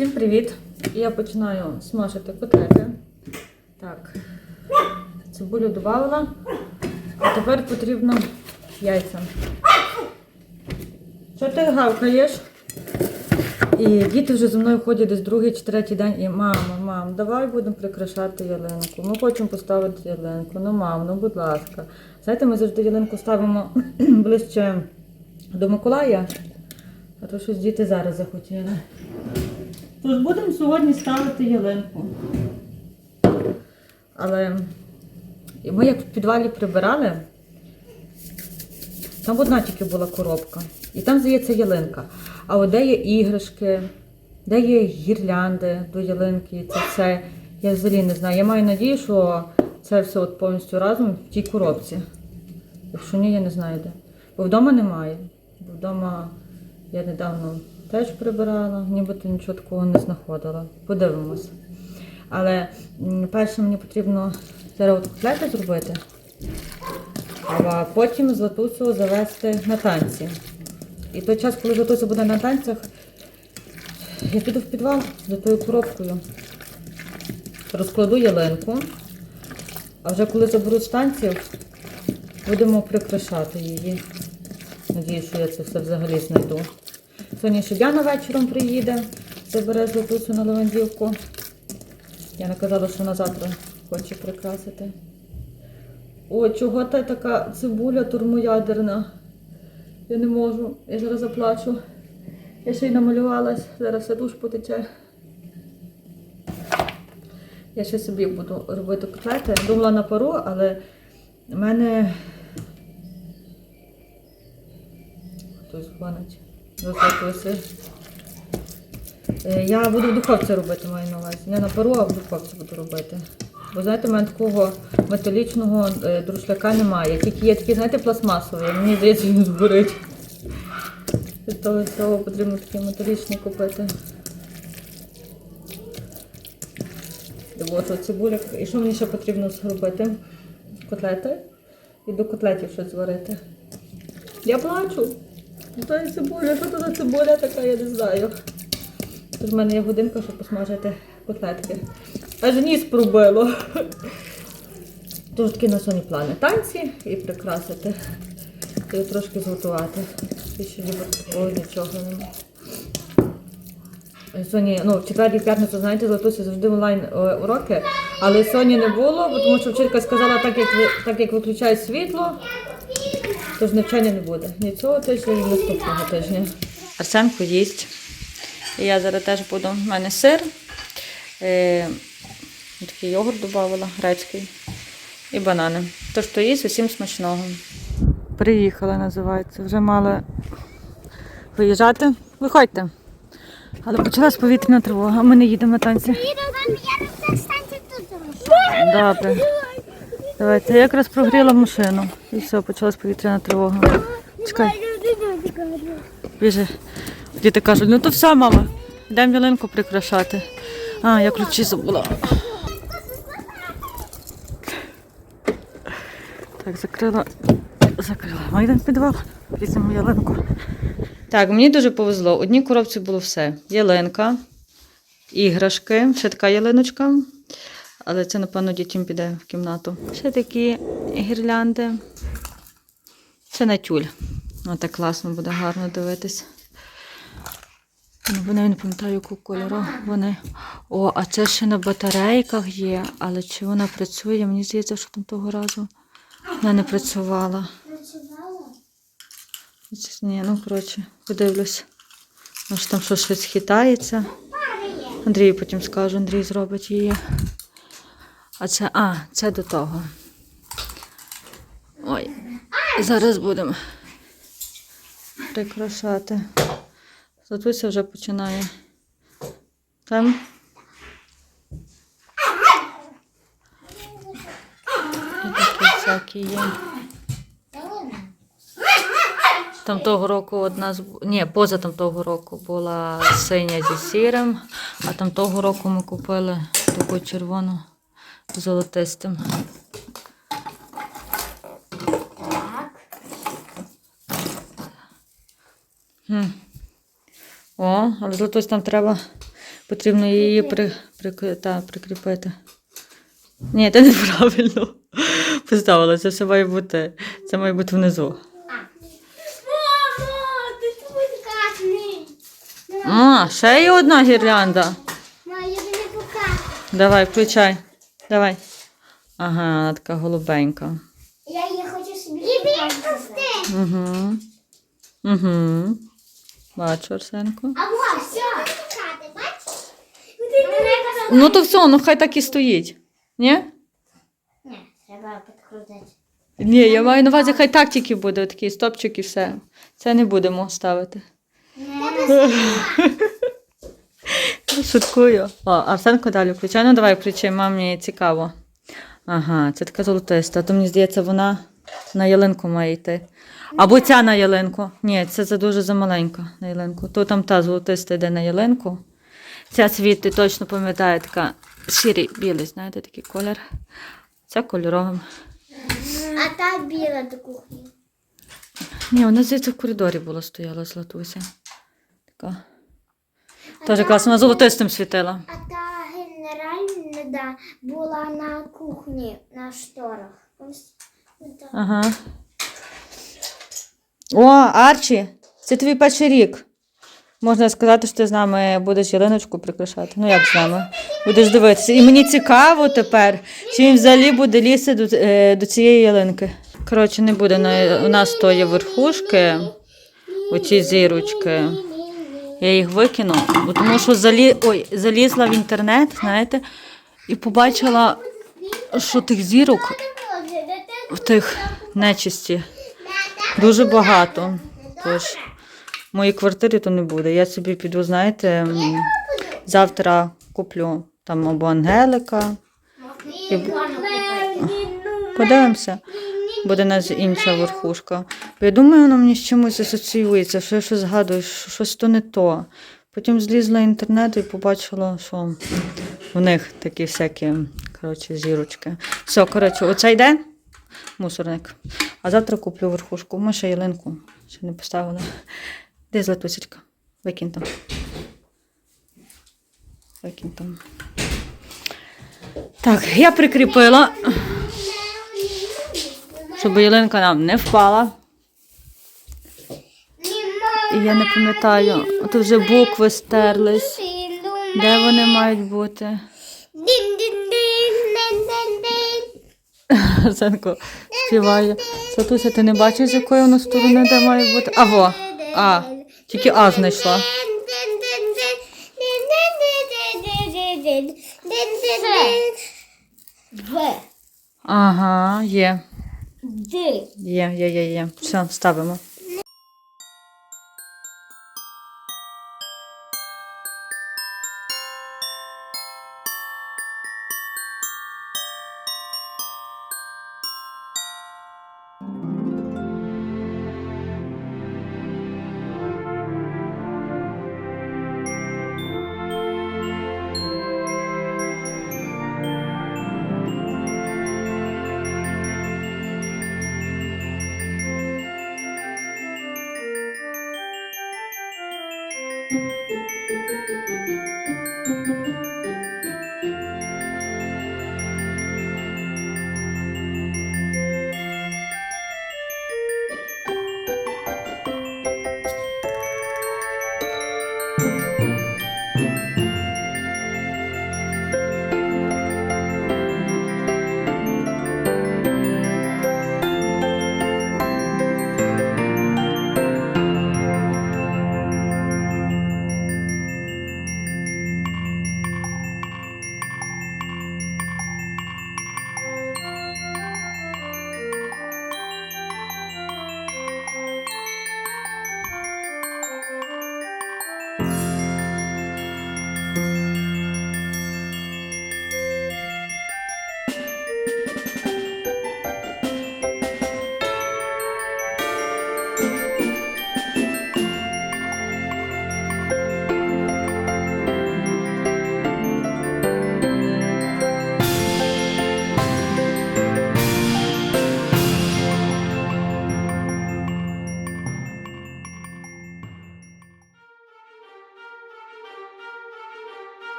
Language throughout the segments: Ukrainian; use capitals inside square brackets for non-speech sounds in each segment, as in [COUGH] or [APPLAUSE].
Усім привіт! Я починаю смажити котлети. Так, цибулю додавала. А тепер потрібно яйця. Що ти гавкаєш? І діти вже зі мною ходять десь другий чи третій день і мама, мам, давай будемо прикрашати ялинку. Ми хочемо поставити ялинку. Ну, мам, ну будь ласка. Знаєте, ми завжди ялинку ставимо [CLEARS THROAT] ближче до Миколая, а то щось діти зараз захотіли. Тож будемо сьогодні ставити ялинку. Але ми як в підвалі прибирали, там одна тільки була коробка. І там, здається, ялинка. А от де є іграшки, де є гірлянди до ялинки, це все. Я взагалі не знаю. Я маю надію, що це все от повністю разом в тій коробці. Якщо ні, я не знаю де. Бо вдома немає. Бо вдома я недавно теж прибирала, нібито нічого такого не знаходила. Подивимось. Але перше мені потрібно зараз от котлети зробити, а потім Златусю завести на танці. І той час, коли Златуся буде на танцях, я піду в підвал за тою коробкою. Розкладу ялинку. А вже коли заберу з танців, будемо прикрашати її. Надіюсь, що я це все взагалі знайду. Ще Діана вечором приїде, забере Златусю на Левандівку. Я наказала, що вона завтра хоче прикрасити. О, чого та така цибуля турмоядерна? Я не можу, я зараз заплачу. Я ще й намалювалась, зараз все душ потече. Я ще собі буду робити котлети. Думала на пару, але в мене хтось гонить. Розлатуси. Е, Я буду в духовці робити, маю на увазі. Не на пару, а в духовці буду робити. Бо знаєте, в мене такого металічного е, друшляка немає. Тільки є такий, знаєте, пластмасовий. Мені здається, він згорить. Від того всього потрібно такий металічний купити. От цибуля. І що мені ще потрібно зробити? Котлети. І до котлетів щось зварити. Я плачу. То є цибуля, що то за цибуля така, я не знаю. Тут в мене є годинка, щоб посмажити котлетки. Аж ніс пробило. Тож такі на соні плани. Танці і прикрасити. І трошки зготувати. Більше ніби такого нічого немає. Сьогодні, ну, в четвер і п'ятницю, знаєте, Златусі завжди онлайн е, уроки, але сьогодні не було, тому що вчителька сказала, так як, так як виключають світло, тож навчання не буде. Ні цього тижня, ні наступного тижня. Арсенко їсть. Я зараз теж буду. У мене сир. Е, такий йогурт додавала, грецький. І банани. Тож то їсть, усім смачного. Приїхала, називається. Вже мала виїжджати. Виходьте. Але почалась повітряна тривога, а ми не їдемо на танці. Там, я на все станцію тут. Добре. Давайте. Я якраз прогріла машину. І все, почалась повітряна тривога. Чекай, біжи. Діти кажуть, ну то все, мама. Йдемо ялинку прикрашати. А, я ключі забула. Так, закрила. Закрила. В підвал. Візьмемо ялинку. Так, мені дуже повезло. Одній коробці було все. Ялинка, іграшки, ще така ялиночка. Але це, напевно, дітям піде в кімнату. Ще такі гірлянди. Це на тюль. О, так класно буде гарно дивитись. Ну, Вони не пам'ятаю, якого кольору. Вони. О, а це ще на батарейках є. Але чи вона працює? Мені здається, що там того разу вона не працювала. Працювала? Ні, ну коротше, подивлюсь. Може там щось щось хитається. Андрію потім скажу, Андрій зробить її. А це, а, це до того. Ой, зараз будемо прикрашати. Златуся вже починає. Там. Такі є. Там того року одна з ні, поза там того року була синя зі сірим, а там того року ми купили таку червону золотистим. Хм. О, але золотось там треба Потрібно її при, при, та, прикріпити. Ні, це неправильно. [LAUGHS] Поставила, це все має бути. Це має бути внизу. А, ще є одна гірлянда. Давай, включай. Давай. Ага, вона така голубенька. Я її хочу собі. Угу. Угу. Бачу, Арсенко. А вот, все. бачиш? Ну то все, ну хай так і стоїть. Ні? Ні, треба підкрутити. Ні, я маю на увазі, хай так тільки буде, такий стопчик і все. Це не будемо ставити. [LAUGHS] Шуткую. О, Арсенко далі включай. Ну давай включай, мамі цікаво. Ага, це така золотиста. То мені здається, вона на ялинку має йти. Або ця на ялинку. Ні, це за дуже замаленька на ялинку. То там та золотиста йде на ялинку. Ця світ, ти точно пам'ятає, така сірий, білий, знаєте, такий колір. Це кольоровим. А та біла до кухні. Ні, вона здається в коридорі була стояла златуся. Така. Теж класно, вона золотистим світила. А та генеральна да, була на кухні на шторах. Ось так. Ага. О, Арчі, це твій перший рік. Можна сказати, що ти з нами будеш ялиночку прикрашати. Ну як з нами? Будеш дивитися. І мені цікаво тепер, чи він взагалі буде лізти до, е, до цієї ялинки. Коротше, не буде на, у нас тої верхушки, оці зірочки. Я їх викину, бо тому що залі... Ой, залізла в інтернет, знаєте, і побачила, що тих зірок в тих нечисті дуже багато. Тож в моїй квартирі то не буде. Я собі піду, знаєте, завтра куплю там або ангелика. І... Подивимося. Буде нас інша верхушка. Бо я думаю, воно мені з чимось асоціюється, що я щось згадую, що щось то не то. Потім злізла інтернет і побачила, що в них такі всякі коротше, зірочки. Все, коротше, оце йде мусорник. А завтра куплю верхушку. Ми ще ялинку ще не поставили. Де златусечка? Викинь там. Викинь там. Так, я прикріпила, щоб ялинка нам не впала. І я не пам'ятаю, от вже букви стерлись. Де вони мають бути? Арсенко співає. Сатуся, ти не бачиш, з якої воно сторони, де має бути? А во. А. Тільки А знайшла. Ага, є. Д. Є, є, є, є. Все, ставимо.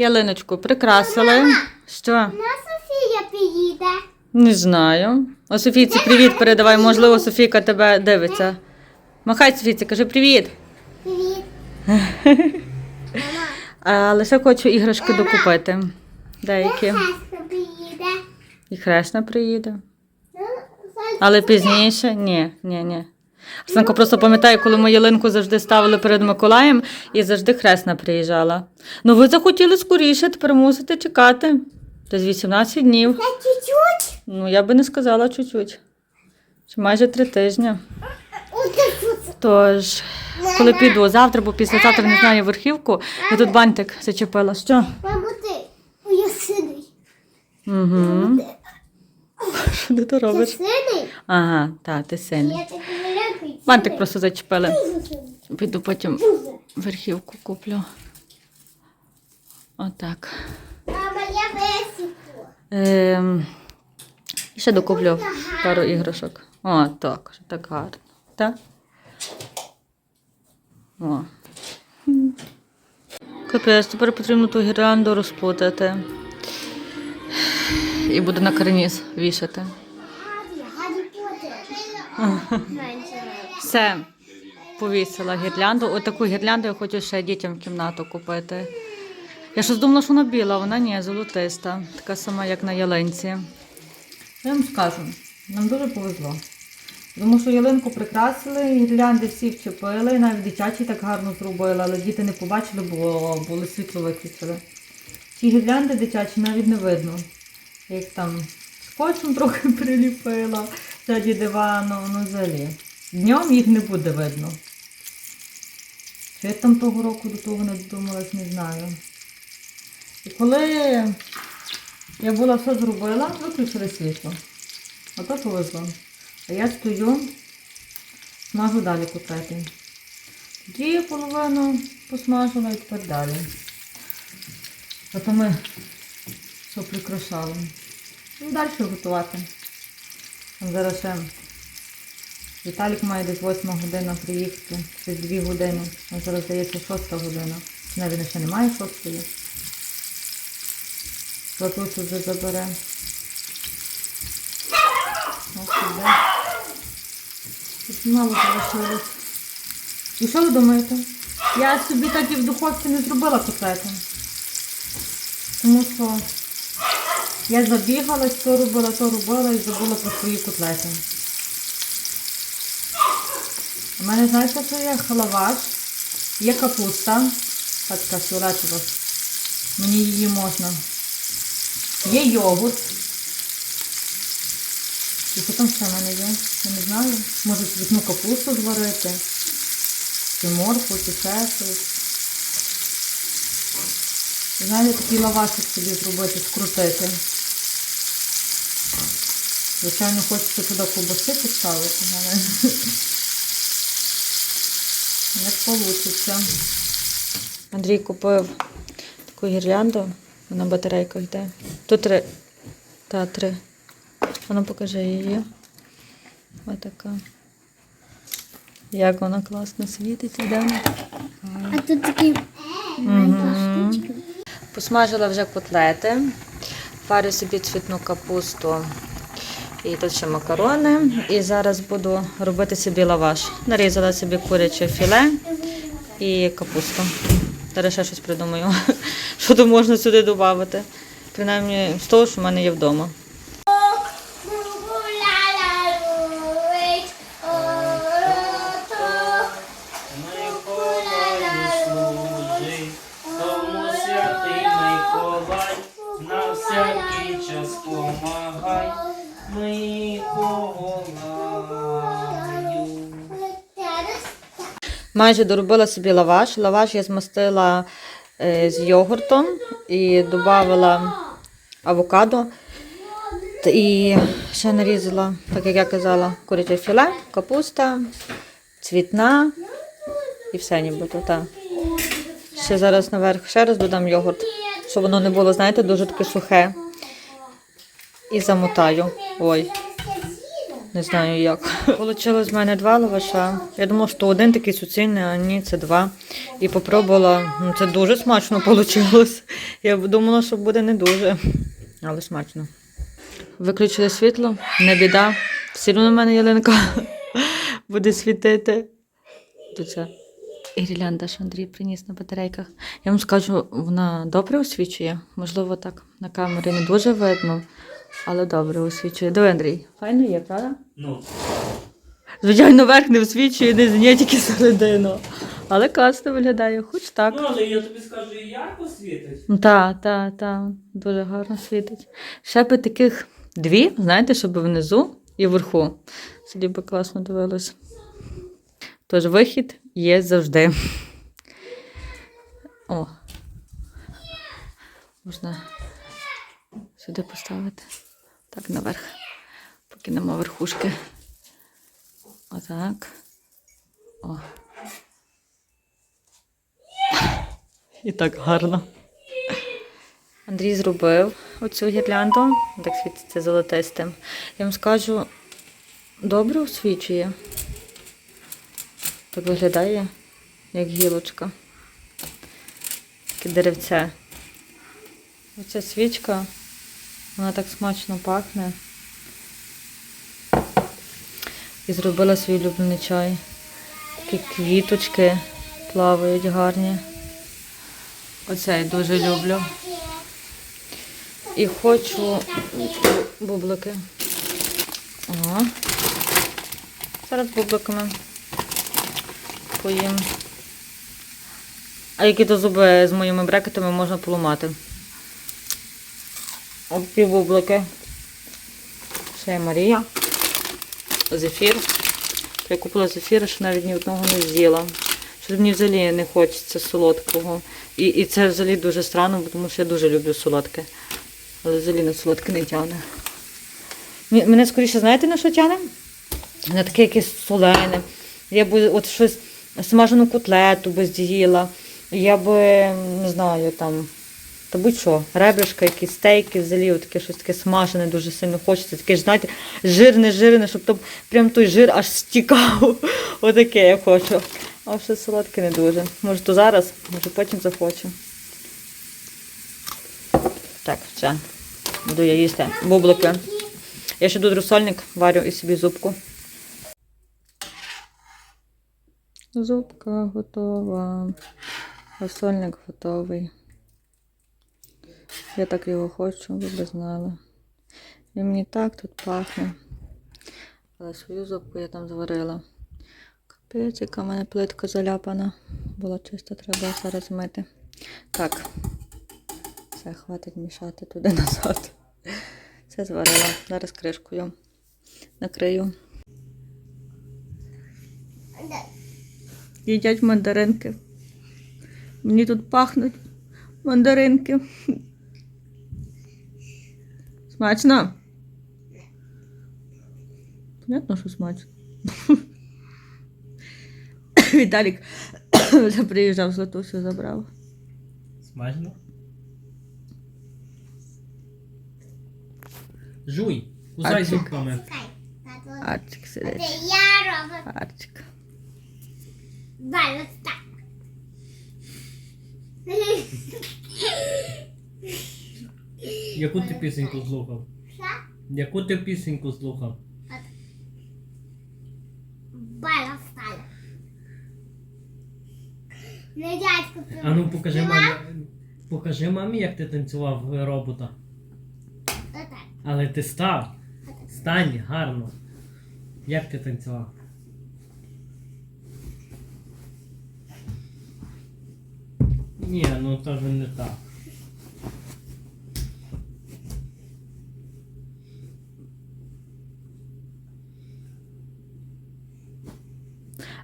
Ялиночку прикрасили. Що? На Софія приїде. Не знаю. О, Софійці, привіт передавай. Можливо, Софійка тебе дивиться. Махай, Софійці, кажи привіт. Привіт. [LAUGHS] А, лише хочу іграшки докупити. Деякі. Приїде. І хресна приїде. Ну, Але пізніше ні, ні, ні. Арсенко просто пам'ятаю, коли ми ялинку завжди ставили перед Миколаєм і завжди хресна приїжджала. Ну ви захотіли скоріше, тепер мусите чекати. Десь 18 днів. Це чуть-чуть. Ну, я би не сказала чуть-чуть. Чи майже три тижні. Тож, коли піду завтра, бо післязавтра не знаю верхівку, я тут бантик зачепила. Що? Мамо, ти. Я синий. Угу. Що ти то Ти робиш? синий? Ага, так, ти сильний. Бантик просто зачепили. Піду потім верхівку куплю. Отак. Мама, я висіку. Ем, ще докуплю пару іграшок. О, так, так гарно. Так? О. Капець, тепер потрібно ту гірлянду розпутати. І буду на карніз вішати. Гаррі, Гаррі Поттер. Все, повісила гірлянду. Отаку гірлянду я хочу ще дітям в кімнату купити. Я щось думала, що вона біла, вона ні, золотиста. Така сама, як на ялинці. Я вам скажу, нам дуже повезло. Тому що ялинку прикрасили, гірлянди всі вчепили, навіть дитячі так гарно зробили, але діти не побачили, бо були світло виключили. Ці гірлянди дитячі навіть не видно. Я їх там скотчем трохи [LAUGHS] приліпила ззаді дивану, ну взагалі. Днем їх не буде видно. Чи я там того року до того не додумалась, не знаю. І коли я була все зробила, виключили світло. Ото повезло. А я стою, смажу далі котлети. Тоді половину посмажила і тепер далі. Ото ми все прикрашали. Ну, далі готувати. Зараз ще Віталік має десь 8 година приїхати, через 2 години. А зараз здається 6 година. Чи навіть ще немає 6. Златусю вже забере. Ось мало залишилось. І що ви думаєте? Я собі так і в духовці не зробила котлету. Тому що я забігалась, то робила, то робила і забула про свої котлети. У мене, знаєте, що є халаваш, є капуста, така фіолетова. Мені її можна. Є йогурт. І що там ще в мене є? Я не знаю. Може цвітну капусту зварити. Чи моркву, чи ще. Знаєте, такий лавашик собі зробити, скрутити. Звичайно, хочеться туди ковбаси поставити, але [LAUGHS] не вийде. Андрій купив таку гірлянду, вона батарейка йде. Тут три. Та три. Вона покаже її. Отака. Як вона класно світить, іде. А тут такі Посмажила вже котлети, варю собі цвітну капусту і тут ще макарони. І зараз буду робити собі лаваш. Нарізала собі куряче філе і капусту. Зараз ще щось придумаю, [LAUGHS] що то можна сюди додати. Принаймні з того, що в мене є вдома. Майже доробила собі лаваш. Лаваш я змастила е, з йогуртом і додала авокадо. І ще нарізала, так як я казала, куряче філе, капуста, цвітна і все нібито. Так. Ще зараз наверх ще раз додам йогурт, щоб воно не було, знаєте, дуже таке сухе. І замотаю. Ой. Не знаю як. Получилось в мене два лаваша. Я думала, що один такий суцільний, а ні, це два. І попробувала. Ну, це дуже смачно вийшло. Я думала, що буде не дуже, але смачно. Виключили світло, не біда. Все одно в мене ялинка [LAUGHS] буде світити. То це гірлянда, що Андрій приніс на батарейках. Я вам скажу, вона добре освічує. Можливо, так на камері не дуже видно, але добре освічує. Диви, Андрій, файно є, правда? Ну, Звичайно, верх не освічує, не зні тільки середину. Але класно виглядає, хоч так. ну але я тобі скажу, і як освітить. Ну, Так, так, так, дуже гарно світить. Ще би таких дві, знаєте, щоб внизу і вверху. Тоді би класно дивилось. Тож вихід є завжди. О. Можна сюди поставити. Так, наверх. Поки нема верхушки. Отак. О. І так гарно. Андрій зробив оцю гірлянду, так світиться золотистим. Я вам скажу, добре освічує. Так виглядає, як гілочка. Таке деревце. Оця свічка, вона так смачно пахне. І зробила свій улюблений чай. Такі квіточки плавають гарні. Оце я дуже люблю. І хочу бублики. Ага. Зараз бубликами поїм. А які то зуби з моїми брекетами можна поламати. От ці бублики. Ще Марія. Зефір. Я купила зефір, що навіть ні одного не з'їла. Що мені взагалі не хочеться солодкого. І, і це взагалі дуже странно, тому що я дуже люблю солодке. Але взагалі на солодке не тягне. Мене скоріше, знаєте, на що тягне? На таке якесь солене. Я б от щось смажену котлету би з'їла. Я би, не знаю, там, та будь-що, ребришка, якісь стейки, взагалі, таке щось таке смажене, дуже сильно хочеться. Таке ж, знаєте, жирне, жирне, щоб там прям той жир аж стікав. [LAUGHS] Отаке я хочу. А щось солодке не дуже. Може, то зараз, може потім захочу. Так, все. Буду я їсти. Бублики. Я ще тут розсольник варю і собі зубку. Зубка готова. Розсольник готовий. Я так його хочу, ви б знали. І мені так тут пахне. Але свою зубку я там зварила. Капець, яка в мене плитка заляпана. Була чисто, треба зараз мити. Так. Все, хватить мішати туди назад. Це зварила. Зараз кришкою накрию. Їдять мандаринки. Мені тут пахнуть мандаринки. Смачно? Понятно, що смачно. [COUGHS] Віталік [COUGHS] вже приїжджав з Латусю забрав. Смачно? Жуй, кусай Арчик. зубками. Арчик Це сидить. я роблю. Арчик. Балю так. [LAUGHS] Яку ти пісеньку слухав? Яку ти пісеньку слухав? Балю стали. Не дядько. А ну покажи мамі. Покажи мамі, як ти танцював е, робота. Отак. Але ти став. Стань гарно. Як ти танцював? Ні, ну то ж не так.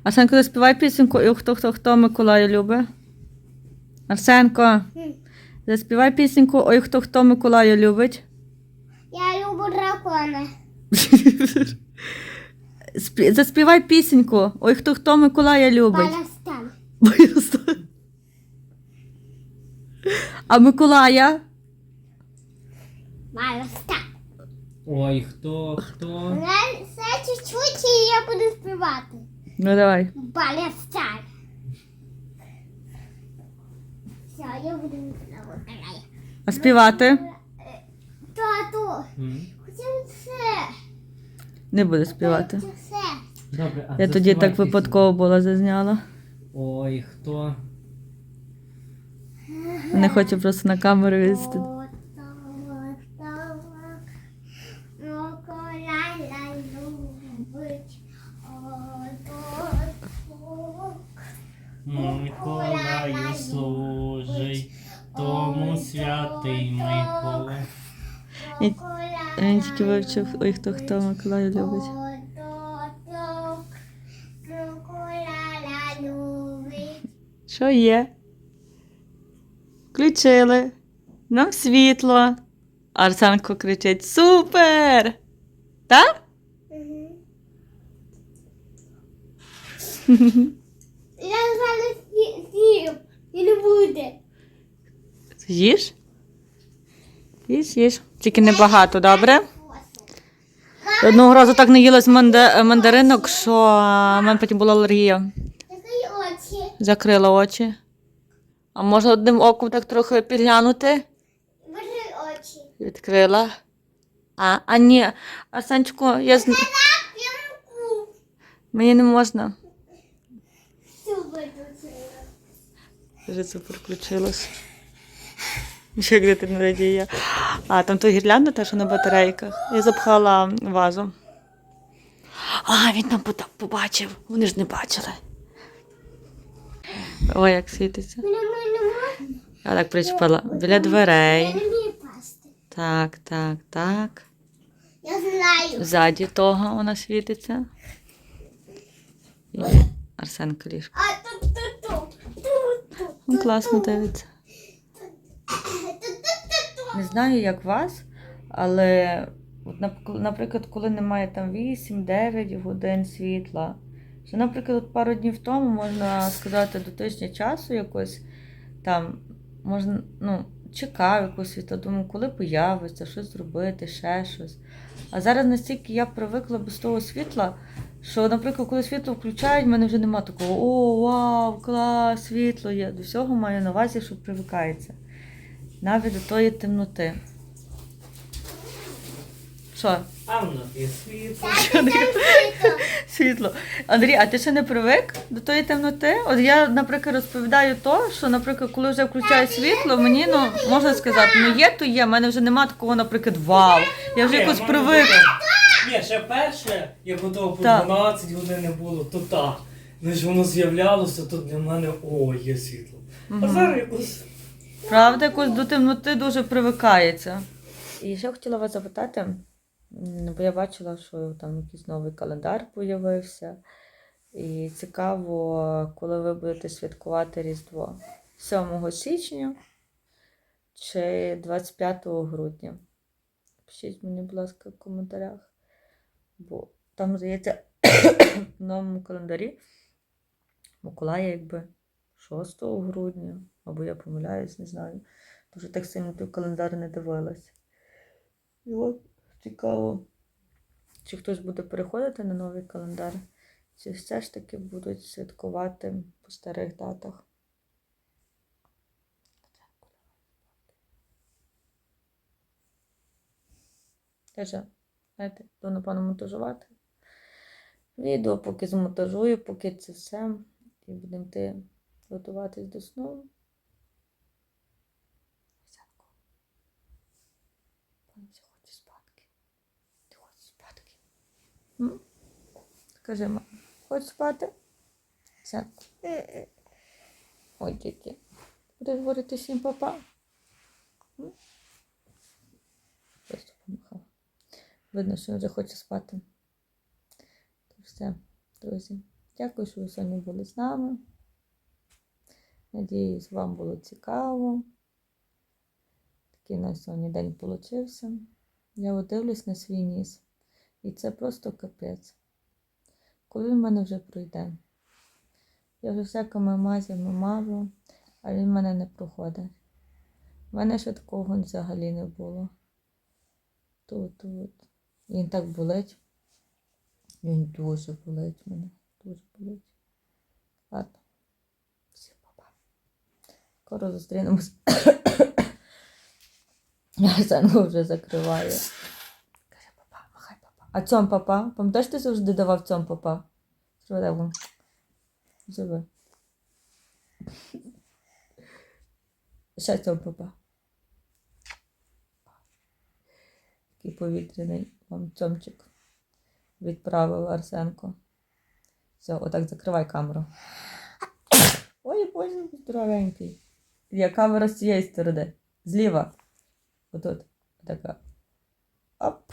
Арсенко, заспівай пісеньку, і хто хто хто Миколая любить. Арсенко, заспівай пісеньку, ой, хто хто Миколая любить. Я люблю дракони. Заспівай пісеньку, ой, хто хто Миколая любить. Балю стали. А Миколая? Балю стали. Ой, хто, хто? Все чуть-чуть і я буду співати. Ну давай. Балет стар. Все, я буду співати. А співати? Тату, М? хотів все. Не буду співати. Хотів все. Добре, а Я тоді так випадково була зазняла. Ой, хто? Не хочу просто на камеру вісти. Він тільки вивчив, ой, хто хто Миколаю любить. Що є? Включили. Нам світло. Арсенко кричить: Супер! Так? Я зараз з'їм. І не буде. Їж? Їж, їж. Тільки небагато, добре? Одного разу так не їла з манда- мандаринок, що в мене потім була алергія. Закрила очі. А можна одним оком так трохи підглянути? Відкрила. А, а ні, Арсенчику, я з... Мені не можна. Вже це переключилось. Ти не радіє. А, там то гірлянда та, що на батарейках. Я запхала вазу. А, він там побачив. Вони ж не бачили. Ой, як світиться. Я так причепила біля дверей. Так, так, так. Я знаю. Ззаді того вона світиться. І Арсенка ліжко. А тут тут тут. Тут тут. Ну, класно дивиться. Тут тут тут тут. Не знаю, як вас, але, наприклад, коли немає там 8-9 годин світла, що, наприклад, пару днів тому можна сказати до тижня часу якось там можна, ну, чекав якось світло, думаю, коли появиться, щось зробити, ще щось. А зараз настільки я привикла без того світла, що, наприклад, коли світло включають, в мене вже нема такого о, вау, клас, світло є. До всього маю на увазі, що привикається. Навіть до тої темноти. Що? А в нас є світло. Світло. [LAUGHS] Світло. Андрій, а ти ще не привик до тої темноти? От я, наприклад, розповідаю то, що, наприклад, коли вже включаю світло, мені ну можна сказати, ну є, то є. в мене вже нема такого, наприклад, вау. Я вже Ні, якось в мене привик. Ні, ще перше, як ото по Так. 12 годин не було, то так. Ну ж воно з'являлося, то для мене о, є світло. А зараз якось. Правда, якось до темноти дуже привикається. І ще хотіла вас запитати, бо я бачила, що там якийсь новий календар з'явився. І цікаво, коли ви будете святкувати Різдво 7 січня чи 25 грудня. Пишіть мені, будь ласка, в коментарях. Бо там, здається, [COUGHS] в новому календарі Миколая якби 6 грудня, або я помиляюсь, не знаю. Дуже так сильно той календар не дивилась. І от цікаво, чи хтось буде переходити на новий календар, чи все ж таки будуть святкувати по старих датах. Каже, знаєте, то напевно монтажувати. Відео поки змонтажую, поки це все. І будемо йти готуватись до сну. Сянко. Пані все хоче спадки. Ти хочеш спадки? М? Скажи, мама, хочеш спати? Сянко. Ой, діти. Будеш говорити всім папа? Просто помахав. Видно, що він вже хоче спати. То все, друзі. Дякую, що ви сьогодні були з нами. Надіюсь, вам було цікаво. Такий у нас сьогодні день получився. Я дивлюсь на свій ніс. І це просто капець. Коли в мене вже пройде? Я вже всякими мазями мажу, а він в мене не проходить. У мене ще такого взагалі не було. Тут, тут. Він так болить. Він дуже болить мене. Дуже болить. Ладно. Всім папа. Скоро зустрінемось. [COUGHS] Арсенко вже закриває. Каже, папа, махай папа. А цьом папа? Пам'ятаєш, ти завжди давав цьом папа? Зроби. Зроби. Ще цьом папа. Такий повітряний вам цьомчик відправив Арсенко. Все, отак закривай камеру. Ой, боже, здоровенький. Є камера з цієї сторони. Зліва. Отут. Така. Оп.